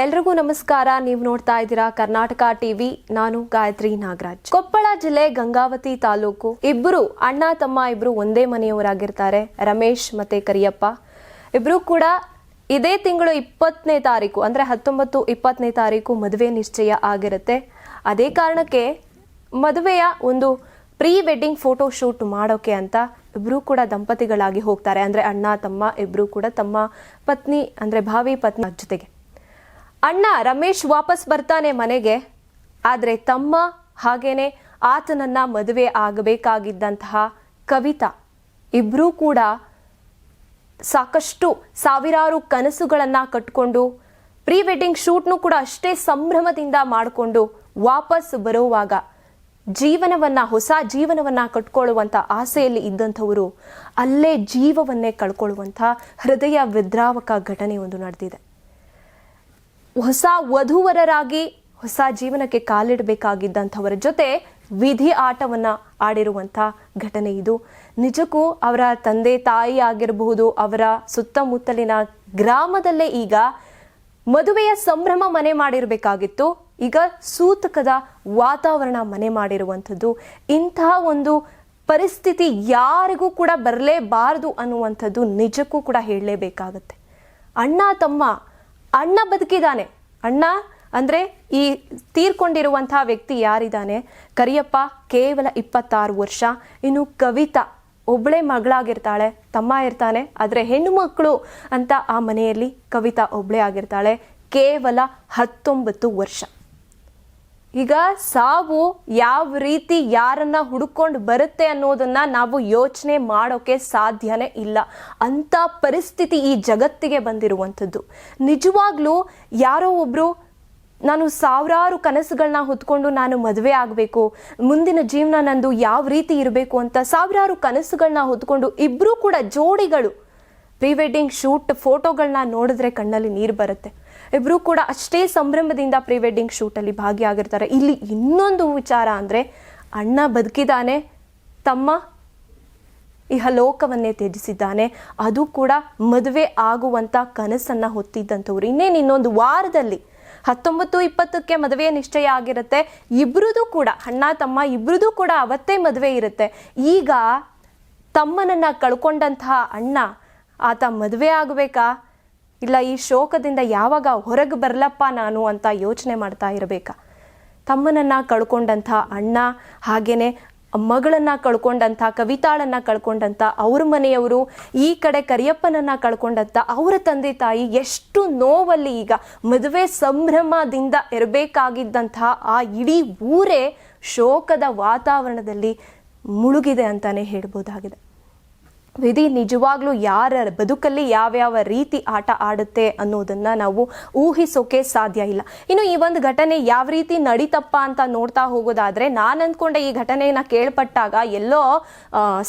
ಎಲ್ರಿಗೂ ನಮಸ್ಕಾರ. ನೀವು ನೋಡ್ತಾ ಇದ್ದೀರಾ ಕರ್ನಾಟಕ ಟಿವಿ. ನಾನು ಗಾಯತ್ರಿ ನಾಗರಾಜ್. ಕೊಪ್ಪಳ ಜಿಲ್ಲೆ ಗಂಗಾವತಿ ತಾಲೂಕು ಇಬ್ರು ಅಣ್ಣ, ತಮ್ಮ ಇಬ್ರು ಒಂದೇ ಮನೆಯವರಾಗಿರ್ತಾರೆ. ರಮೇಶ್ ಮತ್ತೆ ಕರಿಯಪ್ಪ. ಇಬ್ರು ಕೂಡ ಇದೇ ತಿಂಗಳು ಇಪ್ಪತ್ತನೇ ತಾರೀಕು, ಅಂದ್ರೆ ಹತ್ತೊಂಬತ್ತು ಇಪ್ಪತ್ತನೇ ತಾರೀಕು ಮದುವೆ ನಿಶ್ಚಯ ಆಗಿರುತ್ತೆ. ಅದೇ ಕಾರಣಕ್ಕೆ ಮದುವೆಯ ಒಂದು ಪ್ರೀ ವೆಡ್ಡಿಂಗ್ ಫೋಟೋ ಶೂಟ್ ಮಾಡೋಕೆ ಅಂತ ಇಬ್ರು ಕೂಡ ದಂಪತಿಗಳಾಗಿ ಹೋಗ್ತಾರೆ. ಅಂದ್ರೆ ಅಣ್ಣ, ತಮ್ಮ ಇಬ್ರು ಕೂಡ ತಮ್ಮ ಪತ್ನಿ, ಅಂದ್ರೆ ಭಾವಿ ಪತ್ನಿ ಜೊತೆಗೆ. ಅಣ್ಣ ರಮೇಶ್ ವಾಪಸ್ ಬರ್ತಾನೆ ಮನೆಗೆ. ಆದರೆ ತಮ್ಮ ಹಾಗೇನೆ ಆತನನ್ನ ಮದುವೆ ಆಗಬೇಕಾಗಿದ್ದಂತಹ ಕವಿತಾ. ಇಬ್ಬರೂ ಕೂಡ ಸಾಕಷ್ಟು ಸಾವಿರಾರು ಕನಸುಗಳನ್ನ ಕಟ್ಕೊಂಡು ಪ್ರೀ ವೆಡ್ಡಿಂಗ್ ಶೂಟ್ನು ಕೂಡ ಅಷ್ಟೇ ಸಂಭ್ರಮದಿಂದ ಮಾಡಿಕೊಂಡು ವಾಪಸ್ ಬರುವಾಗ ಜೀವನವನ್ನ, ಹೊಸ ಜೀವನವನ್ನ ಕಟ್ಕೊಳ್ಳುವಂತ ಆಸೆಯಲ್ಲಿ ಇದ್ದಂಥವರು ಅಲ್ಲೇ ಜೀವವನ್ನೇ ಕಳ್ಕೊಳ್ಳುವಂಥ ಹೃದಯ ವಿದ್ರಾವಕ ಘಟನೆ ಒಂದು ನಡೆದಿದೆ. ಹೊಸ ವಧುವರರಾಗಿ, ಹೊಸ ಜೀವನಕ್ಕೆ ಕಾಲಿಡಬೇಕಾಗಿದ್ದಂಥವರ ಜೊತೆ ವಿಧಿ ಆಟವನ್ನ ಆಡಿರುವಂಥ ಘಟನೆ ಇದು. ನಿಜಕ್ಕೂ ಅವರ ತಂದೆ ತಾಯಿ ಆಗಿರಬಹುದು, ಅವರ ಸುತ್ತಮುತ್ತಲಿನ ಗ್ರಾಮದಲ್ಲೇ ಈಗ ಮದುವೆಯ ಸಂಭ್ರಮ ಮನೆ ಮಾಡಿರಬೇಕಾಗಿತ್ತು. ಈಗ ಸೂತಕದ ವಾತಾವರಣ ಮನೆ ಮಾಡಿರುವಂಥದ್ದು. ಇಂತಹ ಒಂದು ಪರಿಸ್ಥಿತಿ ಯಾರಿಗೂ ಕೂಡ ಬರಲೇಬಾರದು ಅನ್ನುವಂಥದ್ದು ನಿಜಕ್ಕೂ ಕೂಡ ಹೇಳಲೇಬೇಕಾಗತ್ತೆ. ಅಣ್ಣ, ತಮ್ಮ ಅಣ್ಣ ಬದುಕಿದ್ದಾನೆ. ಅಣ್ಣ ಅಂದರೆ ಈ ತೀರ್ಕೊಂಡಿರುವಂತಹ ವ್ಯಕ್ತಿ ಯಾರಿದ್ದಾನೆ? ಕರಿಯಪ್ಪ ಕೇವಲ ಇಪ್ಪತ್ತಾರು ವರ್ಷ. ಇನ್ನು ಕವಿತಾ ಒಬ್ಬಳೇ ಮಗಳಾಗಿರ್ತಾಳೆ, ತಮ್ಮ ಇರ್ತಾನೆ. ಆದರೆ ಹೆಣ್ಣು ಮಕ್ಕಳು ಅಂತ ಆ ಮನೆಯಲ್ಲಿ ಕವಿತಾ ಒಬ್ಬಳೇ ಆಗಿರ್ತಾಳೆ. ಕೇವಲ ಹತ್ತೊಂಬತ್ತು ವರ್ಷ. ಈಗ ಸಾವು ಯಾವ ರೀತಿ ಯಾರನ್ನ ಹುಡುಕೊಂಡು ಬರುತ್ತೆ ಅನ್ನೋದನ್ನ ನಾವು ಯೋಚನೆ ಮಾಡೋಕೆ ಸಾಧ್ಯನೇ ಇಲ್ಲ. ಅಂತ ಪರಿಸ್ಥಿತಿ ಈ ಜಗತ್ತಿಗೆ ಬಂದಿರುವಂಥದ್ದು. ನಿಜವಾಗ್ಲೂ ಯಾರೋ ಒಬ್ರು ನಾನು ಸಾವಿರಾರು ಕನಸುಗಳನ್ನ ಹೊತ್ಕೊಂಡು ನಾನು ಮದುವೆ ಆಗಬೇಕು, ಮುಂದಿನ ಜೀವನ ನಂದು ಯಾವ ರೀತಿ ಇರಬೇಕು ಅಂತ ಸಾವಿರಾರು ಕನಸುಗಳನ್ನ ಹೊತ್ಕೊಂಡು ಇಬ್ಬರೂ ಕೂಡ ಜೋಡಿಗಳು, ಪ್ರೀ ವೆಡ್ಡಿಂಗ್ ಶೂಟ್ ಫೋಟೋಗಳನ್ನ ನೋಡಿದ್ರೆ ಕಣ್ಣಲ್ಲಿ ನೀರು ಬರುತ್ತೆ. ಇಬ್ರು ಕೂಡ ಅಷ್ಟೇ ಸಂಭ್ರಮದಿಂದ ಪ್ರೀ ವೆಡ್ಡಿಂಗ್ ಶೂಟಲ್ಲಿ ಭಾಗಿಯಾಗಿರ್ತಾರೆ. ಇಲ್ಲಿ ಇನ್ನೊಂದು ವಿಚಾರ ಅಂದರೆ ಅಣ್ಣ ಬದುಕಿದ್ದಾನೆ ತಮ್ಮ ಇಹಲೋಕವನ್ನೇ ತ್ಯಜಿಸಿದ್ದಾನೆ, ಅದು ಕೂಡ ಮದುವೆ ಆಗುವಂಥ ಕನಸನ್ನು ಹೊತ್ತಿದ್ದಂಥವ್ರು. ಇನ್ನೇನು ಇನ್ನೊಂದು ವಾರದಲ್ಲಿ ಹತ್ತೊಂಬತ್ತು ಇಪ್ಪತ್ತಕ್ಕೆ ಮದುವೆ ನಿಶ್ಚಯ ಆಗಿರುತ್ತೆ. ಇಬ್ರದು ಕೂಡ, ಅಣ್ಣ, ತಮ್ಮ ಇಬ್ರದು ಕೂಡ ಅವತ್ತೇ ಮದುವೆ ಇರುತ್ತೆ. ಈಗ ತಮ್ಮನನ್ನು ಕಳ್ಕೊಂಡಂತಹ ಅಣ್ಣ, ಆತ ಮದುವೆ ಆಗಬೇಕಾ? ಇಲ್ಲ, ಈ ಶೋಕದಿಂದ ಯಾವಾಗ ಹೊರಗೆ ಬರಲಪ್ಪ ನಾನು ಅಂತ ಯೋಚನೆ ಮಾಡ್ತಾ ಇರಬೇಕಾ? ತಮ್ಮನನ್ನು ಕಳ್ಕೊಂಡಂಥ ಅಣ್ಣ, ಹಾಗೇನೆ ಮಗಳನ್ನು ಕಳ್ಕೊಂಡಂಥ, ಕವಿತಾಳನ್ನು ಕಳ್ಕೊಂಡಂಥ ಅವ್ರ ಮನೆಯವರು, ಈ ಕಡೆ ಕರಿಯಪ್ಪನನ್ನು ಕಳ್ಕೊಂಡಂಥ ಅವರ ತಂದೆ ತಾಯಿ ಎಷ್ಟು ನೋವಲ್ಲಿ ಈಗ ಮದುವೆ ಸಂಭ್ರಮದಿಂದ ಇರಬೇಕಾಗಿದ್ದಂತಹ ಆ ಇಡೀ ಊರೇ ಶೋಕದ ವಾತಾವರಣದಲ್ಲಿ ಮುಳುಗಿದೆ ಅಂತಲೇ ಹೇಳ್ಬೋದಾಗಿದೆ. ವಿಧಿ ನಿಜವಾಗ್ಲೂ ಯಾರ ಬದುಕಲ್ಲಿ ಯಾವ್ಯಾವ ರೀತಿ ಆಟ ಆಡುತ್ತೆ ಅನ್ನೋದನ್ನ ನಾವು ಊಹಿಸೋಕೆ ಸಾಧ್ಯ ಇಲ್ಲ. ಇನ್ನು ಈ ಒಂದು ಘಟನೆ ಯಾವ ರೀತಿ ನಡೀತಪ್ಪ ಅಂತ ನೋಡ್ತಾ ಹೋಗೋದಾದ್ರೆ ನಾನು ಅಂದ್ಕೊಂಡೆ ಈ ಘಟನೆಯನ್ನ ಕೇಳ್ಪಟ್ಟಾಗ ಎಲ್ಲೋ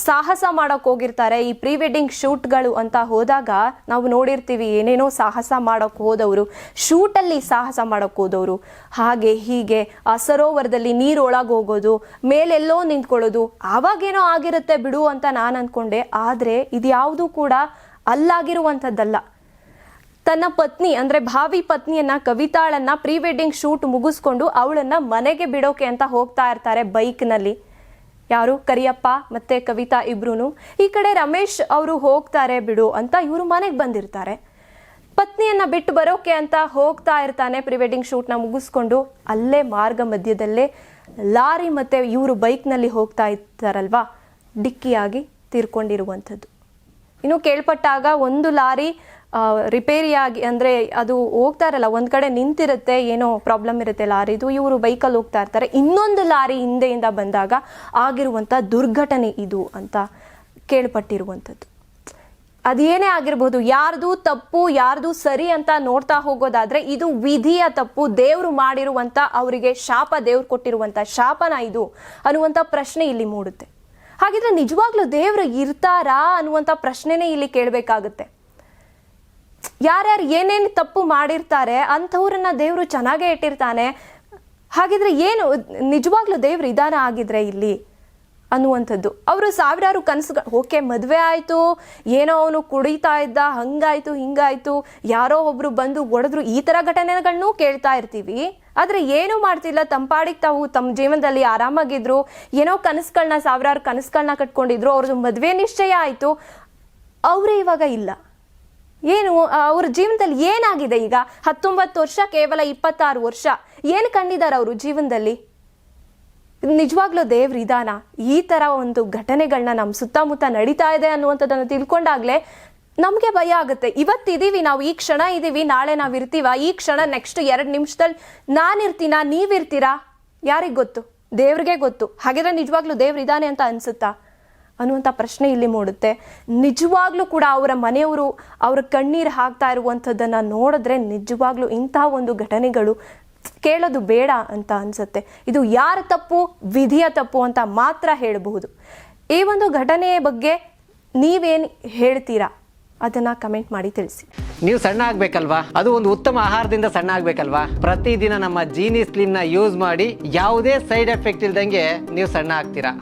ಸಾಹಸ ಮಾಡಕ್ ಹೋಗಿರ್ತಾರೆ. ಈ ಪ್ರೀ ವೆಡ್ಡಿಂಗ್ ಶೂಟ್ಗಳು ಅಂತ ಹೋದಾಗ ನಾವು ನೋಡಿರ್ತೀವಿ ಏನೇನೋ ಸಾಹಸ ಮಾಡೋಕೆ ಹೋದವರು, ಶೂಟಲ್ಲಿ ಸಾಹಸ ಮಾಡೋಕೆ ಹೋದವರು. ಹಾಗೆ ಹೀಗೆ ಆ ಸರೋವರದಲ್ಲಿ ನೀರೊಳಗೆ ಹೋಗೋದು, ಮೇಲೆಲ್ಲೋ ನಿಂತ್ಕೊಳ್ಳೋದು, ಆವಾಗೇನೋ ಆಗಿರುತ್ತೆ ಬಿಡು ಅಂತ ನಾನು ಅಂದ್ಕೊಂಡೆ. ಆದರೆ ಇದ್ಯಾವುದೂ ಕೂಡ ಅಲ್ಲಾಗಿರುವಂಥದ್ದಲ್ಲ. ತನ್ನ ಪತ್ನಿ, ಅಂದರೆ ಭಾವಿ ಪತ್ನಿಯನ್ನ, ಕವಿತಾಳನ್ನ ಪ್ರೀ ವೆಡ್ಡಿಂಗ್ ಶೂಟ್ ಮುಗಿಸ್ಕೊಂಡು ಅವಳನ್ನ ಮನೆಗೆ ಬಿಡೋಕೆ ಅಂತ ಹೋಗ್ತಾ ಇರ್ತಾರೆ ಬೈಕ್ನಲ್ಲಿ. ಯಾರು? ಕರಿಯಪ್ಪ ಮತ್ತೆ ಕವಿತಾ ಇಬ್ರು ಈ ಕಡೆ ರಮೇಶ್ ಅವರು ಹೋಗ್ತಾರೆ ಬಿಡು ಅಂತ ಇವರು ಮನೆಗೆ ಬಂದಿರ್ತಾರೆ. ಪತ್ನಿಯನ್ನ ಬಿಟ್ಟು ಬರೋಕೆ ಅಂತ ಹೋಗ್ತಾ ಇರ್ತಾನೆ ಪ್ರೀ ವೆಡ್ಡಿಂಗ್ ಶೂಟ್ನ ಮುಗಿಸ್ಕೊಂಡು. ಅಲ್ಲೇ ಮಾರ್ಗ ಮಧ್ಯದಲ್ಲೇ ಲಾರಿ ಮತ್ತೆ ಇವರು ಬೈಕ್ನಲ್ಲಿ ಹೋಗ್ತಾ ಇರ್ತಾರಲ್ವಾ? ಡಿಕ್ಕಿಯಾಗಿ. ತೀರ್ಕೊಂಡಿರುವಂಥದ್ದು. ಇನ್ನು ಕೇಳ್ಪಟ್ಟಾಗ ಒಂದು ಲಾರಿ ರಿಪೇರಿಯಾಗಿ ಅಂದರೆ ಅದು ಹೋಗ್ತಾ ಇರಲ್ಲ, ಒಂದು ಕಡೆ ನಿಂತಿರುತ್ತೆ, ಏನೋ ಪ್ರಾಬ್ಲಮ್ ಇರುತ್ತೆ ಲಾರಿದು, ಇವರು ಬೈಕಲ್ಲಿ ಹೋಗ್ತಾ ಇರ್ತಾರೆ. ಇನ್ನೊಂದು ಲಾರಿ ಹಿಂದೆಯಿಂದ ಬಂದಾಗ ಆಗಿರುವಂಥ ದುರ್ಘಟನೆ ಇದು ಅಂತ ಕೇಳ್ಪಟ್ಟಿರುವಂಥದ್ದು. ಅದೇನೇ ಆಗಿರ್ಬೋದು, ಯಾರ್ದು ತಪ್ಪು, ಯಾರ್ದು ಸರಿ ಅಂತ ನೋಡ್ತಾ ಹೋಗೋದಾದ್ರೆ ಇದು ವಿಧಿಯ ತಪ್ಪು, ದೇವರು ಮಾಡಿರುವಂತ ಅವರಿಗೆ ಶಾಪ ದೇವ್ರು ಕೊಟ್ಟಿರುವಂತ ಶಾಪನ ಇದು ಅನ್ನುವಂಥ ಪ್ರಶ್ನೆ ಇಲ್ಲಿ ಮೂಡುತ್ತೆ. ಹಾಗಿದ್ರೆ ನಿಜವಾಗ್ಲೂ ದೇವ್ರು ಇರ್ತಾರಾ ಅನ್ನುವಂಥ ಪ್ರಶ್ನೆನೇ ಇಲ್ಲಿ ಕೇಳಬೇಕಾಗುತ್ತೆ. ಯಾರ್ಯಾರು ಏನೇನು ತಪ್ಪು ಮಾಡಿರ್ತಾರೆ ಅಂಥವ್ರನ್ನ ದೇವರು ಚೆನ್ನಾಗೇ ಇಟ್ಟಿರ್ತಾನೆ. ಹಾಗಿದ್ರೆ ಏನು ನಿಜವಾಗ್ಲೂ ದೇವ್ರು ಇದಾನ ಆಗಿದ್ರೆ ಇಲ್ಲಿ ಅನ್ನುವಂಥದ್ದು. ಅವರು ಸಾವಿರಾರು ಕನಸುಗಳು, ಓಕೆ, ಮದುವೆ ಆಯಿತು, ಏನೋ ಅವನು ಕುಡಿತಾ ಇದ್ದ, ಹಂಗಾಯ್ತು, ಹಿಂಗಾಯ್ತು, ಯಾರೋ ಒಬ್ರು ಬಂದು ಒಡೆದ್ರು ಈ ಥರ ಘಟನೆಗಳನ್ನೂ ಕೇಳ್ತಾ ಇರ್ತೀವಿ. ಆದರೆ ಏನೂ ಮಾಡ್ತಿಲ್ಲ. ತಂಪಾಡಿಗೆ ತಾವು ತಮ್ಮ ಜೀವನದಲ್ಲಿ ಆರಾಮಾಗಿದ್ರು. ಏನೋ ಕನಸುಗಳನ್ನ ಸಾವಿರಾರು ಕನಸುಗಳನ್ನ ಕಟ್ಕೊಂಡಿದ್ರು. ಅವ್ರದ್ದು ಮದುವೆ ನಿಶ್ಚಯ ಆಯಿತು. ಅವರೇ ಇವಾಗ ಇಲ್ಲ. ಏನು, ಅವ್ರ ಜೀವನದಲ್ಲಿ ಏನಾಗಿದೆ ಈಗ? ಹತ್ತೊಂಬತ್ತು ವರ್ಷ, ಕೇವಲ ಇಪ್ಪತ್ತಾರು ವರ್ಷ. ಏನು ಕಂಡಿದ್ದಾರೆ ಅವರು ಜೀವನದಲ್ಲಿ? ನಿಜವಾಗ್ಲೂ ದೇವ್ರ ಇದಾನ? ಈ ಥರ ಒಂದು ಘಟನೆಗಳನ್ನ ನಮ್ಮ ಸುತ್ತಮುತ್ತ ನಡೀತಾ ಇದೆ ಅನ್ನುವಂಥದ್ದನ್ನು ತಿಳ್ಕೊಂಡಾಗ್ಲೇ ನಮಗೆ ಭಯ ಆಗುತ್ತೆ. ಇವತ್ತಿದೀವಿ ನಾವು, ಈ ಕ್ಷಣ ಇದೀವಿ, ನಾಳೆ ನಾವು ಇರ್ತೀವ, ಈ ಕ್ಷಣ ನೆಕ್ಸ್ಟ್ ಎರಡು ನಿಮಿಷದಲ್ಲಿ ನಾನಿರ್ತೀನಾ, ನೀವಿರ್ತೀರಾ? ಯಾರಿಗೆ ಗೊತ್ತು? ದೇವ್ರಿಗೆ ಗೊತ್ತು. ಹಾಗಿದ್ರೆ ನಿಜವಾಗ್ಲೂ ದೇವ್ರ ಇದಾನೆ ಅಂತ ಅನ್ಸುತ್ತಾ? ಅನ್ನುವಂಥ ಪ್ರಶ್ನೆ ಇಲ್ಲಿ ಮೂಡುತ್ತೆ. ನಿಜವಾಗ್ಲೂ ಕೂಡ ಅವರ ಮನೆಯವರು, ಅವ್ರ ಕಣ್ಣೀರು ಹಾಕ್ತಾ ಇರುವಂಥದ್ದನ್ನು ನೋಡಿದ್ರೆ ನಿಜವಾಗ್ಲೂ ಇಂತಹ ಒಂದು ಘಟನೆಗಳು ಕೇಳೋದು ಬೇಡ ಅಂತ ಅನ್ಸುತ್ತೆ. ಇದು ಯಾರ ತಪ್ಪು, ವಿಧಿಯ ತಪ್ಪು ಅಂತ ಮಾತ್ರ ಹೇಳಬಹುದು. ಈ ಒಂದು ಘಟನೆಯ ಬಗ್ಗೆ ನೀವೇನು ಹೇಳ್ತೀರಾ? ಅದನ್ನು ಕಮೆಂಟ್ ಮಾಡಿ ತಿಳಿಸಿ. ನೀವು ಸಣ್ಣ ಆಗ್ಬೇಕಲ್ವಾ? ಅದು ಒಂದು ಉತ್ತಮ ಆಹಾರದಿಂದ ಸಣ್ಣ ಆಗ್ಬೇಕಲ್ವಾ? ಪ್ರತಿದಿನ ನಮ್ಮ ಜೀನಿ ನ ಯೂಸ್ ಮಾಡಿ ಯಾವುದೇ ಸೈಡ್ ಎಫೆಕ್ಟ್ ಇಲ್ದಂಗೆ ನೀವು ಸಣ್ಣ ಆಗ್ತೀರಾ?